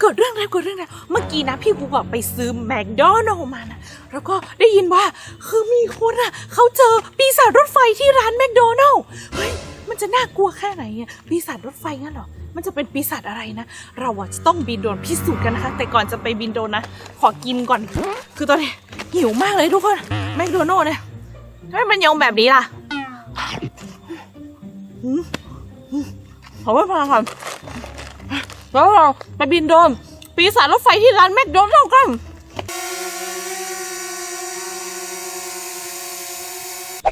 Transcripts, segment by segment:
เกิดเรื่องแล้วเกิดเรื่องแล้วเมื่อกี้นะพี่กูบอกไปซื้อแมคโดนัลล์มานะแล้วก็ได้ยินว่าคือมีคนอะเขาเจอปีศาจรถไฟที่ร้านแมคโดนัลล์เฮ้ยมันจะน่ากลัวแค่ไหนอะปีศาจรถไฟงั้นหรอมันจะเป็นปีศาจอะไรนะ เราอะจะต้องบินโดนพิสูจน์กันนะคะ แต่ก่อนจะไปบินโดนนะ ขอกินก่อน คือตอนนี้หิวมากเลยทุกคนแมคโดนัลล์เนี่ยทำไมมันยองแบบนี้ล่ะอืมอืมขอไว้พอก่อน แล้วเราไปบินโดนปีศาจรถไฟที่ร้านแมคโดนัลด์กัน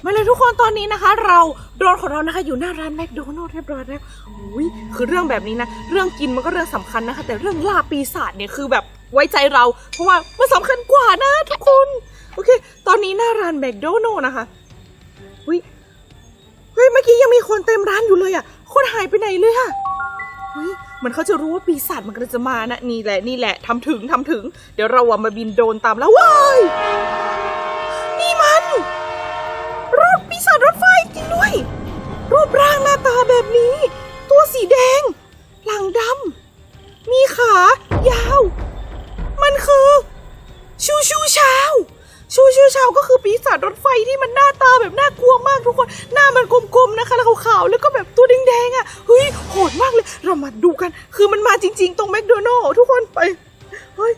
มาเลยทุกคนตอนนี้นะคะ เราโดนของเรานะคะอยู่หน้าร้านแมคโดนัลด์เรียบร้อยแล้วอุ้ยคือเรื่องแบบนี้นะ เรื่องกินมันก็เรื่องสำคัญนะคะ แต่เรื่องล่าปีศาจเนี่ยคือแบบไว้ใจเรา เพราะว่ามันสำคัญกว่านะทุกคนโอเค ตอนนี้หน้าร้านแมคโดนัลด์นะคะอุ้ยเฮ้ยเมื่อกี้ยังมีคนเต็มร้านอยู่เลยอะคนหายไปไหนเลยอะเฮ้ยเห มือนเขาจะรู้ว่าปีศาจมันกำลังจะมานะนี่แหละนี่แหละทำถึงทำถึง เดี๋ยวเราอะมาบินโดนตามแล้วว้ายนี่มันรถปีศาจรถไฟจริงด้วย รูปร่างหน้าตาแบบนี้ ตัวสีแดง หลังดำมีขายาว มันคือ ชูชูชาว ชูชูชาวก็คือปีศาจรถไฟที่มันหน้าตาแบบน่ากลัวมากทุกคน หน้ามันกลมๆนะคะ แล้วขาวๆแล้วก็แบบตัวแดงๆอะเฮ้ยโหดมากเลย เรามาดูกัน คือมันมาจริง ๆ ตรงแมคโดนัลล์ทุกคนไปเฮ้ย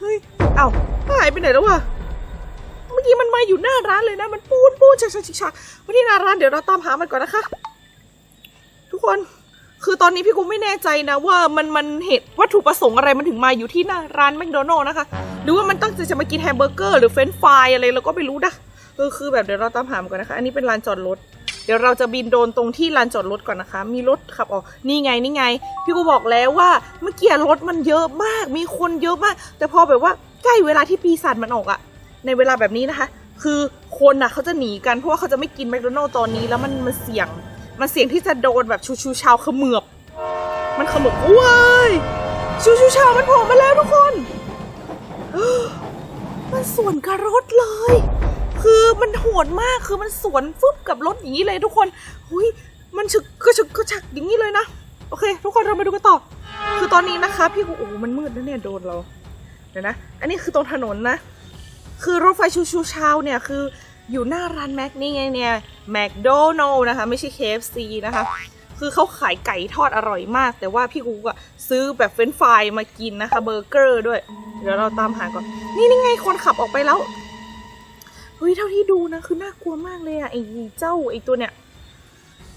เฮ้ยเอ้าหายไปไหนแล้ววะเมื่อกี้มันมาอยู่หน้าร้านเลยนะ มันปูนปูนชักชักชักที่หน้าร้านเดี๋ยวเราตามหามันก่อนนะคะ ทุกคนคือตอนนี้พี่กูไม่แน่ใจนะว่ามันมันเหตุวัตถุประสงค์อะไรมันถึงมาอยู่ที่หน้าร้านแมคโดนัลล์นะคะ รือว่ามันตั้งใจจะมากินแฮมเบอร์เกอร์หรือเฟรนฟรายอะไรเราก็ไม่รู้นะเออคือแบบเดี๋ยวเราตามหามก่อนนะคะ อันนี้เป็นลานจอดรถ เดี๋ยวเราจะบินโดนตรงที่ลานจอดรถก่อนนะคะ มีรถขับออก นี่ไงนี่ไง พี่กูบอกแล้วว่าเมื่อกี้รถมันเยอะมาก มีคนเยอะมาก แต่พอแบบว่าใกล้เวลาที่ปีศาจมันออกอะในเวลาแบบนี้นะคะ คือคนนะเขาจะหนีกันเพราะว่าเขาจะไม่กินแมคโดนัลล์ตอนนี้แล้วมันมันเสี่ยง มันเสี่ยงที่จะโดนแบบชูชูชาวเขมือบ มันเขมือบว้ายชูชูชาวมันโผล่มาแล้วทุกคน รถเลย คือมันโหดมากคือมันสวนฟึบกับรถอย่างนี้เลยทุกคนหุยมันฉึกกระฉึกกระฉักอย่างนี้เลยนะ โอเค ทุกคนเรามาดูกันต่อ คือตอนนี้นะคะ พี่กูโอ้โหมันมืดนะเนี่ยโดนเราเดี๋ยวนะ อันนี้คือตรงถนนนะ คือรถไฟชูชูชาวเนี่ยคืออยู่หน้าร้านแม็กนี่ไงเนี่ยแมคโดนัลล์นะคะ ไม่ใช่ KFC นะคะ คือเขาขายไก่ทอดอร่อยมาก แต่ว่าพี่กูอะซื้อแบบเฟรนฟรายมากินนะคะเบอร์เกอร์ด้วย เดี๋ยวเราตามหาก่อน นี่นี่ไงคนขับออกไปแล้วเฮ้ยเท่าที่ดูนะคือน่ากลัวมากเลยอะไอ้เจ้าไอ้ตัวเนี่ย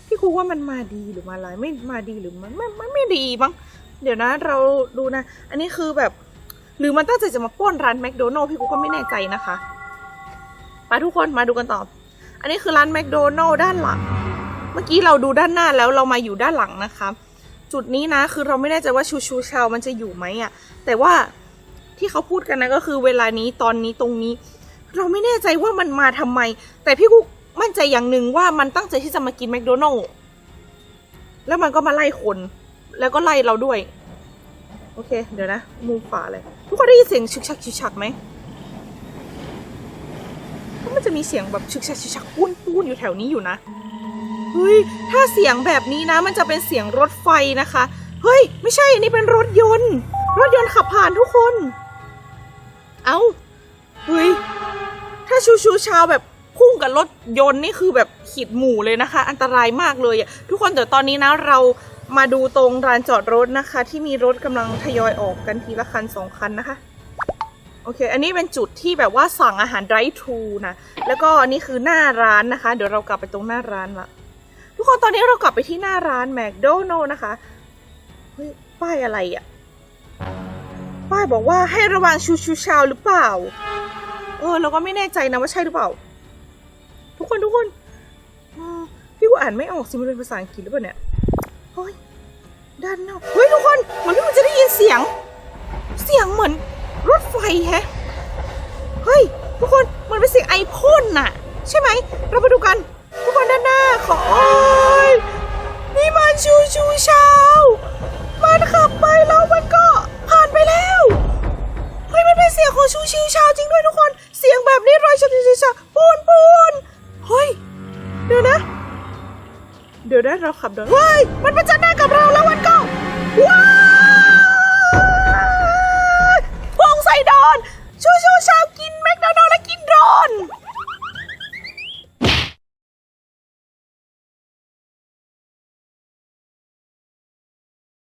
พี่ครูว่ามันมาดีหรือมาร้ายไม่มาดีหรือมันไม่ไม่ไม่ดีมั้งเดี๋ยวนะ เราดูนะ อันนี้คือแบบ หรือมันตั้งใจจะมาป้นร้านแมคโดนัลล์พี่ครูก็ไม่แน่ใจนะคะมาทุกคนมาดูกันต่อ อันนี้คือร้านแมคโดนัลล์ด้านหลัง เมื่อกี้เราดูด้านหน้าแล้วเรามาอยู่ด้านหลังนะคะ จุดนี้นะคือเราไม่แน่ใจว่าชูชูชาวมันจะอยู่ไหมอะแต่ว่าที่เขาพูดกันนะก็คือเวลานี้ตอนนี้ตรงนี้ เราไม่แน่ใจว่ามันมาทำไม แต่พี่กุ๊กมั่นใจอย่างหนึ่งว่ามันตั้งใจที่จะมากินแมคโดนัลล์แล้วมันก็มาไล่คน แล้วก็ไล่เราด้วย โอเค เดี๋ยวนะ มุมขวาเลย ทุกคนได้ยินเสียงชึกชักชึกชักไหมก็มันจะมีเสียงแบบชึกชักชึกชักปูนปูนอยู่แถวนี้อยู่นะ เฮ้ยถ้าเสียงแบบนี้นะ มันจะเป็นเสียงรถไฟนะคะ เฮ้ย ไม่ใช่อันนี้เป็นรถยนต์ รถยนต์ขับผ่านทุกคน เอ้าเฮ้ยถ้าชูชูชาวแบบพุ่งกับรถยนต์นี่คือแบบขีดหมู่เลยนะคะ อันตรายมากเลยทุกคนเดี๋ยวตอนนี้นะเรามาดูตรงลานจอดรถนะคะ ที่มีรถกำลังทยอยออกกันทีละคันสองคันนะคะโอเค อันนี้เป็นจุดที่แบบว่าสั่งอาหาร drive thru นะ แล้วก็อันนี้คือหน้าร้านนะคะ เดี๋ยวเรากลับไปตรงหน้าร้านละ ทุกคนตอนนี้เรากลับไปที่หน้าร้านแมคโดนัลนะคะเฮ้ยป้ายอะไรอะป้ายบอกว่าให้ระวังชูชูชาวหรือเปล่า เออ เราก็ไม่แน่ใจนะว่าใช่หรือเปล่า ทุกคนทุกคนพี่กูอ่านไม่ออกสิมันเป็นภาษาอังกฤษหรือเปล่าเนี่ยเฮ้ยด้านนอกเฮ้ยทุกคนเหมือนพี่กูจะได้ยินเสียง เสียงเหมือนรถไฟแฮะเฮ้ยทุกคนมันเป็นเสียงไอพ่นน่ะ ใช่ไหม เราไปดูกัน ทุกคนด้านหน้าขอโอ้ยนี่มันชูชูชาวมันขับไปแล้วมันก็ผ่านไปแล้วเฮ้ยมันเป็นเสียงของชูชิวชาวจริงด้วยทุกคน เสียงแบบนี้รอยชูชิวชาปูนปูนเฮ้ยเดี๋ยวนะ เดี๋ยวนะเราขับเดินว้ยมันประจันหน้ากับเราแล้วมันก็ว้ายโดอนชูชูชาว